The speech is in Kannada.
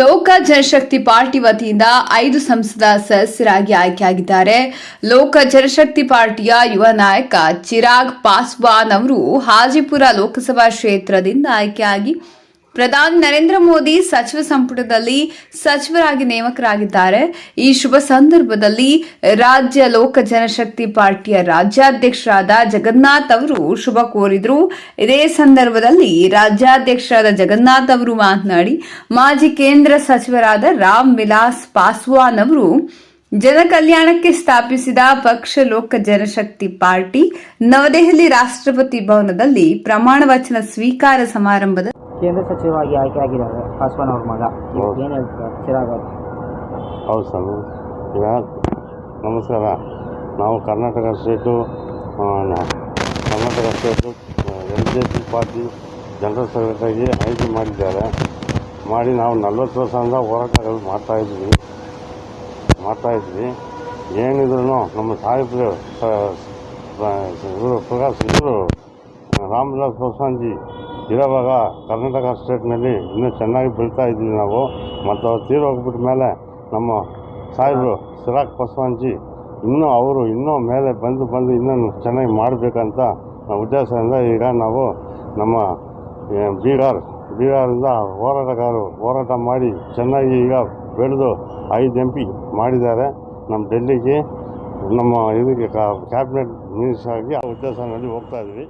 ಲೋಕ ಜನಶಕ್ತಿ ಪಾರ್ಟಿ ವತಿಯಿಂದ ಐದು ಸಂಸದ ಸದಸ್ಯರಾಗಿ ಆಯ್ಕೆಯಾಗಿದ್ದಾರೆ. ಲೋಕ ಜನಶಕ್ತಿ ಪಾರ್ಟಿಯ ಯುವ ನಾಯಕ ಚಿರಾಗ್ ಪಾಸ್ವಾನ್ ಅವರು ಹಾಜಿಪುರ ಲೋಕಸಭಾ ಕ್ಷೇತ್ರದಿಂದ ಆಯ್ಕೆಯಾಗಿ ಪ್ರಧಾನಿ ನರೇಂದ್ರ ಮೋದಿ ಸಚಿವ ಸಂಪುಟದಲ್ಲಿ ಸಚಿವರಾಗಿ ನೇಮಕರಾಗಿದ್ದಾರೆ. ಈ ಶುಭ ಸಂದರ್ಭದಲ್ಲಿ ರಾಜ್ಯ ಲೋಕ ಜನಶಕ್ತಿ ಪಾರ್ಟಿಯ ರಾಜ್ಯಾಧ್ಯಕ್ಷರಾದ ಜಗನ್ನಾಥ್ ಅವರು ಶುಭ ಕೋರಿದ್ರು. ಇದೇ ಸಂದರ್ಭದಲ್ಲಿ ರಾಜ್ಯಾಧ್ಯಕ್ಷರಾದ ಜಗನ್ನಾಥ್ ಅವರು ಮಾತನಾಡಿ, ಮಾಜಿ ಕೇಂದ್ರ ಸಚಿವರಾದ ರಾಮ್ ವಿಲಾಸ್ ಪಾಸ್ವಾನ್ ಅವರು ಜನ ಕಲ್ಯಾಣಕ್ಕೆ ಸ್ಥಾಪಿಸಿದ ಪಕ್ಷ ಲೋಕ ಜನಶಕ್ತಿ ಪಾರ್ಟಿ ನವದೆಹಲಿ ರಾಷ್ಟ್ರಪತಿ ಭವನದಲ್ಲಿ ಪ್ರಮಾಣ ವಚನ ಸ್ವೀಕಾರ ಸಮಾರಂಭದ ಕೇಂದ್ರ ಸಚಿವರಾಗಿ ಆಯ್ಕೆಯಾಗಿದ್ದಾರೆ ಪಾಸ್ವಾನ್ ಅವ್ರ ಮಗ. ಹೌದು. ಏನು ಹೇಳ್ತಾರೆ? ಚಿರಾಗ್ ಅವರು. ಹೌದು ಸ್ವಾಮಿ ಈಗ ನಮಸ್ಕಾರ. ನಾವು ಕರ್ನಾಟಕ ಸ್ಟೇಟು ಆ, ನ- Karnataka state L J P party general ಸೆಕ್ರೆಟರಿಗೆ ಆಯ್ಕೆ ಮಾಡಿದ್ದಾರೆ. ಮಾಡಿ ನಾವು ನಲ್ವತ್ತು ವರ್ಷದಿಂದ ಹೋರಾಟಗಳು ಮಾಡ್ತಾಯಿದ್ವಿ ಮಾಡ್ತಾಯಿದ್ವಿ ಏನಿದ್ರು ನಮ್ಮ ಸಾಹೇಬರು ಇವರು ಪ್ರಕಾಶ್ ಇವರು ರಾಮವಿಲಾಸ್ ಪಾಸ್ವಾನ್ಜಿ ಇರೋವಾಗ ಕರ್ನಾಟಕ ಸ್ಟೇಟ್ನಲ್ಲಿ ಇನ್ನೂ ಚೆನ್ನಾಗಿ ಬೆಳೀತಾ ಇದ್ವಿ ನಾವು. ಮತ್ತು ಅವ್ರು ತೀರ ಹೋಗ್ಬಿಟ್ಟ ಮೇಲೆ ನಮ್ಮ ಸಾಹೇಬರು ಸಿರಾಕ್ ಪಸ್ವಾಂಜಿ ಇನ್ನೂ ಅವರು ಇನ್ನೂ ಮೇಲೆ ಬಂದು ಬಂದು ಇನ್ನೂ ಚೆನ್ನಾಗಿ ಮಾಡಬೇಕಂತ ಉದ್ದೇಶದಿಂದ ಈಗ ನಾವು ನಮ್ಮ ಬೀಗಾರ್ ಬೀಗಾರಿಂದ ಹೋರಾಟಗಾರರು ಹೋರಾಟ ಮಾಡಿ ಚೆನ್ನಾಗಿ ಈಗ ಬೆಳೆದು ಐದು ಎಂ ಪಿ ಮಾಡಿದ್ದಾರೆ. ನಮ್ಮ ಡೆಲ್ಲಿಗೆ ನಮ್ಮ ಇದಕ್ಕೆ ಕ್ಯಾಬಿನೆಟ್ ಮಿನಿಸ್ಟರ್ ಆಗಿ ಆ ಉದ್ದೇಶದಲ್ಲಿ ಹೋಗ್ತಾ ಇದ್ವಿ